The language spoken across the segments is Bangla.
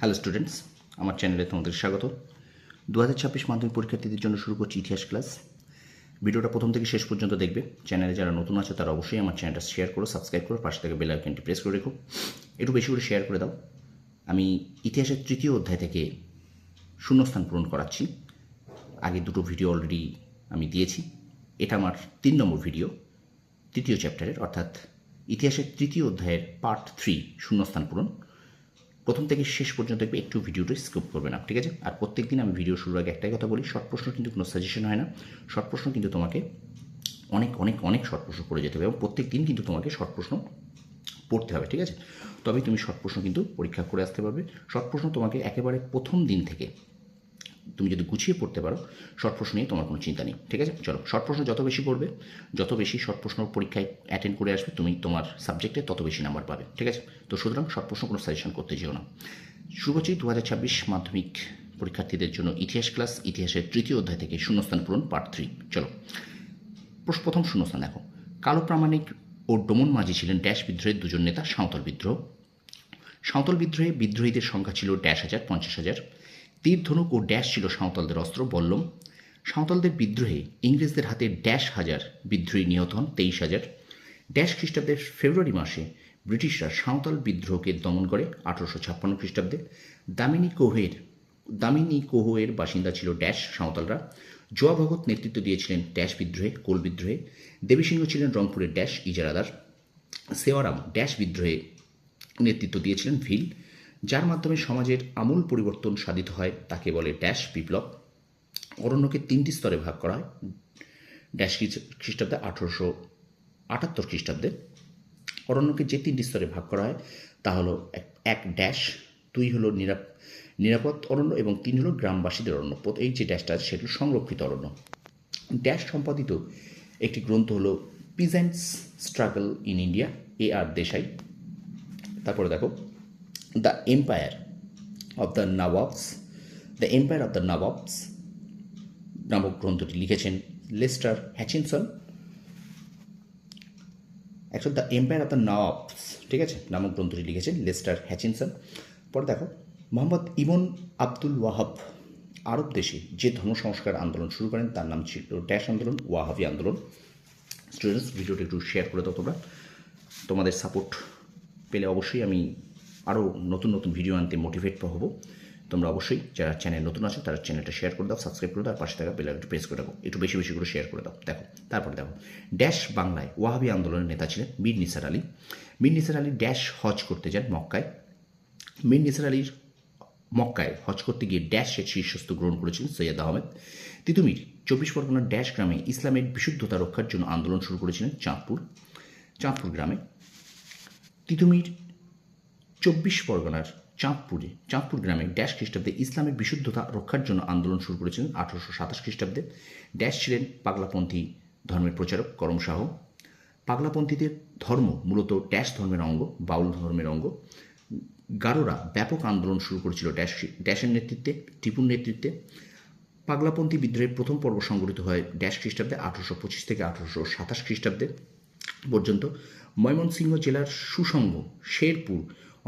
হ্যালো স্টুডেন্টস আমার চ্যানেলে তোমাদের স্বাগত। দু হাজার ছাব্বিশ মাধ্যমিক পরীক্ষার্থীদের জন্য শুরু করছি ইতিহাস ক্লাস ভিডিওটা প্রথম থেকে শেষ পর্যন্ত দেখবে। চ্যানেলে যারা নতুন আছে, তারা অবশ্যই আমার চ্যানেলটা শেয়ার করো সাবস্ক্রাইব করো, পাশে থেকে বেল আইকনটি প্রেস করে রেখো। একটু বেশি করে শেয়ার করে দাও। আমি ইতিহাসের তৃতীয় অধ্যায় থেকে শূন্যস্থান পূরণ করাচ্ছি। আগে দুটো ভিডিও অলরেডি আমি দিয়েছি। এটা আমার তিন নম্বর ভিডিও তৃতীয় চ্যাপ্টারের অর্থাৎ ইতিহাসের তৃতীয় অধ্যায়ের পার্ট থ্রি শূন্যস্থান পূরণ। প্রথম থেকে শেষ পর্যন্ত দেখবে একটু ভিডিওটা স্কিপ করবে না ঠিক আছে? আর প্রত্যেক দিন আমি ভিডিও শুরুর আগে একটাই কথা বলি শর্ট প্রশ্ন কিন্তু কোনো সাজেশন হয় না। শর্ট প্রশ্ন কিন্তু তোমাকে অনেক অনেক অনেক শর্ট প্রশ্ন করে যেতে হবে এবং প্রত্যেক দিন কিন্তু তোমাকে শর্ট প্রশ্ন পড়তে হবে, ঠিক আছে? তবেই তুমি শর্ট প্রশ্ন কিন্তু পরীক্ষা করে আসতে পারবে। শর্ট প্রশ্ন তোমাকে একেবারে প্রথম দিন থেকে তুমি যদি গুছিয়ে পড়তে পারো, শর্ট প্রশ্ন নিয়ে তোমার কোনো চিন্তা নেই, ঠিক আছে? চলো, শর্ট প্রশ্ন যত বেশি পড়বে, যত বেশি শর্ট প্রশ্ন পরীক্ষায় অ্যাটেন্ড করে আসবে, তুমি তোমার সাবজেক্টে তত বেশি নাম্বার পাবে, ঠিক আছে? তো সুতরাং শর্ট প্রশ্ন কোনো সাজেশন করতে যেও না। করছি দু ছাব্বিশ মাধ্যমিক পরীক্ষার্থীদের জন্য ইতিহাস ক্লাস ইতিহাসের তৃতীয় অধ্যায় থেকে শূন্যস্থান পূরণ পার্ট থ্রি চলো। প্রথম শূন্যস্থান দেখো। কালো প্রামাণিক ও ডোমন মাঝি ছিলেন ড্যাশ বিদ্রোহের দুজন নেতা, সাঁওতাল বিদ্রোহ। সাঁওতাল বিদ্রোহে বিদ্রোহীদের সংখ্যা ছিল ড্যাশ হাজার, পঞ্চাশ হাজার। তীর ধনুক ও ড্যাশ ছিল সাঁওতালদের অস্ত্র, বল্লম। সাঁওতালদের বিদ্রোহে ইংরেজদের হাতে ড্যাশ হাজার, বিদ্রোহী নিহত হন তেইশ হাজার। ড্যাশ খ্রিস্টাব্দের ফেব্রুয়ারি মাসে ব্রিটিশরা সাঁওতাল বিদ্রোহকে দমন করে আঠারোশো ছাপ্পান্ন খ্রিস্টাব্দে। দামিনী কোহের দামিনী কোহের বাসিন্দা ছিল ড্যাশ সাঁওতালরা। জোয়া ভগত নেতৃত্ব দিয়েছিলেন ড্যাশ বিদ্রোহে, কোল বিদ্রোহে। দেবীসিংহ ছিলেন রংপুরের ড্যাশ ইজারাদার। সেওয়ারাম, ড্যাশ বিদ্রোহে নেতৃত্ব দিয়েছিলেন ভিল। যার মাধ্যমে সমাজের আমূল পরিবর্তন সাধিত হয়, তাকে বলে ড্যাশ বিপ্লব। অরণ্যকে তিনটি স্তরে ভাগ করা হয়। ড্যাশ খ্রিস- খ্রিস্টাব্দে আঠারোশো আটাত্তর খ্রিস্টাব্দে অরণ্যকে যে তিনটি স্তরে ভাগ করা হয়, তা হলো এক- ড্যাশ, দুই হলো নিরাপ নিরাপদ অরণ্য এবং তিন হলো গ্রামবাসীদের অরণ্য। এই যে ড্যাশটা আছে, সেটা হলো সংরক্ষিত অরণ্য। ড্যাশ সম্পাদিত একটি গ্রন্থ হলো peasants struggle in India, A R Desai. তারপরে দেখো the empire of the nabobs the empire of the nabobs নামক গ্রন্থটি লিখেছেন Lester Hutchinson. Actual the empire of the nabobs ঠিক আছে? নামক গ্রন্থটি লিখেছেন লেস্টার হ্যাচিনসন। পরে দেখো, মোহাম্মদ ইমন আব্দুল ওয়াহাব আরব দেশে যে ধর্ম সংস্কার আন্দোলন শুরু করেন, তার নাম ছিল ড্যাশ আন্দোলন, ওয়াহাবি আন্দোলন। স্টুডেন্টস ভিডিওটা একটু শেয়ার করে দাও তোমরা। তোমাদের সাপোর্ট পেলে অবশ্যই আমি আরও নতুন নতুন ভিডিও আনতে মোটিভেট হব। তোমরা অবশ্যই যারা চ্যানেল নতুন আছে, তারা চ্যানেলটা শেয়ার করে দাও সাবস্ক্রাইব করে দাও, আর পাশে থাকা বেল আইকনটি প্রেস করে দাও একটু বেশি বেশি করে শেয়ার করে দাও। দেখো, তারপরে দেখো ড্যাশ বাংলায় ওয়াহাবি আন্দোলনের নেতা ছিলেন মীর নিসার আলী। মীর নিসার আলী ড্যাশ হজ করতে যান মক্কায়। মীর নিসার আলীর মক্কায় হজ করতে গিয়ে ড্যাশের শীর্ষস্থ গ্রহণ করেছিলেন সৈয়দ আহমেদ। তিতুমির চব্বিশ পরগনার ড্যাশ গ্রামে ইসলামের বিশুদ্ধতা রক্ষার জন্য আন্দোলন শুরু করেছিলেন চাঁদপুর চাঁদপুর গ্রামে। তিতুমির চব্বিশ পরগনার চাঁদপুরে, চাঁদপুর গ্রামে ড্যাশ খ্রিস্টাব্দে ইসলামের বিশুদ্ধতা রক্ষার জন্য আন্দোলন শুরু করেছিলেন আঠারোশো সাতাশ খ্রিস্টাব্দে। ড্যাশ ছিলেন পাগলাপন্থী ধর্মের প্রচারক করম শাহ। পাগলাপন্থীদের ধর্ম মূলত ড্যাশ ধর্মের অঙ্গ, বাউল ধর্মের অঙ্গ। গারোরা ব্যাপক আন্দোলন শুরু করেছিল ড্যাশ, ড্যাশের নেতৃত্বে, টিপুর নেতৃত্বে। পাগলাপন্থী বিদ্রোহের প্রথম পর্ব সংগঠিত হয় ড্যাশ খ্রিস্টাব্দে আঠারোশো পঁচিশ থেকে আঠারোশো সাতাশ খ্রিস্টাব্দে। পর্যন্ত ময়মনসিংহ জেলার সুসংঘ শেরপুর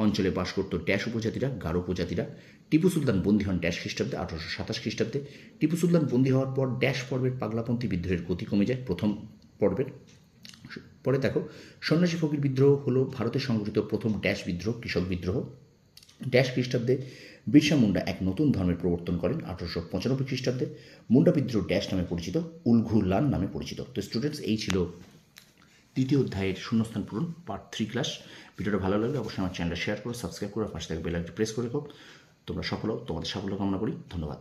অঞ্চলে বাস করত ড্যাশ উপজাতিরা, গারো উপজাতিরা। টিপু সুলতান বন্দী হন ড্যাশ খ্রিস্টাব্দে, আঠারোশো সাতাশ খ্রিস্টাব্দে। টিপু সুলতান বন্দী হওয়ার পর ড্যাশ পর্বের পাগলাপন্থী বিদ্রোহের গতি কমে যায় প্রথম পর্বের। পরে দেখো, সন্ন্যাসী ফকির বিদ্রোহ হলো ভারতে সংগঠিত প্রথম ড্যাশ বিদ্রোহ, কৃষক বিদ্রোহ। ড্যাশ খ্রিস্টাব্দে বিরসা মুন্ডা এক নতুন ধর্মের প্রবর্তন করেন, আঠারোশো পঁচানব্বই খ্রিস্টাব্দে। মুন্ডা বিদ্রোহ ড্যাশ নামে পরিচিত উলঘুলান নামে পরিচিত। তো স্টুডেন্টস এই ছিল তৃতীয় অধ্যায়ের শূন্যস্থান পূরণ পার্ট থ্রি ক্লাস ভিডিওটা ভালো লাগলে অবশ্যই আমার চ্যানেলটা শেয়ার করো সাবস্ক্রাইব করো, পাশে থেকে বেলাইকটি প্রেস করে রাখো। তোমরা সফল তোমাদের সাফল্য কামনা করি। ধন্যবাদ।